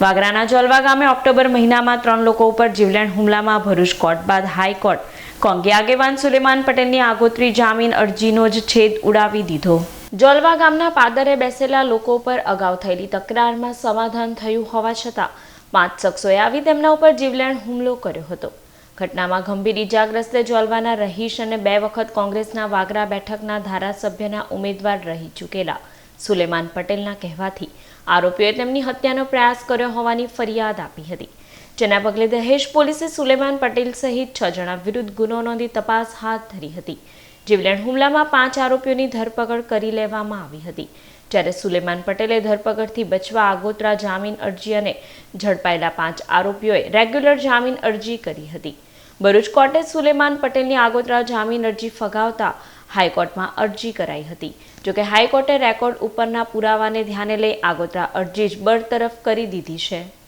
વાગરાના જોલવા ગામે ઓક્ટોબર મહિનામાં ત્રણ લોકો ઉપર જીવલેણ હુમલામાં ભરૂચ કોર્ટ બાદ હાઈકોર્ટ. કોંગી આગેવાન સુલેમાન પટેલની આગોતરી જામીન અરજીનો જ છેદ ઉડાવી દીધો. જોલવા ગામના પાદરે બેસેલા લોકો પર અગાઉ થયેલી તકરારમાં સમાધાન થયું હોવા છતાં પાંચ શખ્સોએ આવી તેમના ઉપર જીવલેણ હુમલો કર્યો હતો. ઘટનામાં ગંભીર ઇજાગ્રસ્તે જોલવાના રહીશ અને બે વખત કોંગ્રેસના વાગરા બેઠકના ધારાસભ્યના ઉમેદવાર રહી ચૂકેલા. સુલેમાન પટેલના કહેવાથી આરોપીઓએ તેમની હત્યાનો પ્રયાસ કર્યો હોવાની ફરિયાદ આપી હતી. જેના પગલે દહેજ પોલીસે સુલેમાન પટેલ સહિત છ જણા વિરુદ્ધ ગુનો નોંધી તપાસ હાથ ધરી હતી. જીવલેણ હુમલામાં પાંચ આરોપીઓની ધરપકડ કરી લેવામાં આવી હતી. જ્યારે સુલેમાન પટેલે ધરપકડથી બચવા આગોતરા જામીન અરજી અને ઝડપાયેલા પાંચ આરોપીઓએ રેગ્યુલર જામીન અરજી કરી હતી. ભરૂચ કોર્ટે સુલેમાન પટેલની આગોતરા જામીન અરજી ફગાવતા હાઈકોર્ટમાં અરજી કરાઈ હતી. જોકે હાઈકોર્ટે રેકોર્ડ ઉપરના પુરાવાને ધ્યાને લઈ આગોતરા અરજી જ બરતરફ કરી દીધી છે.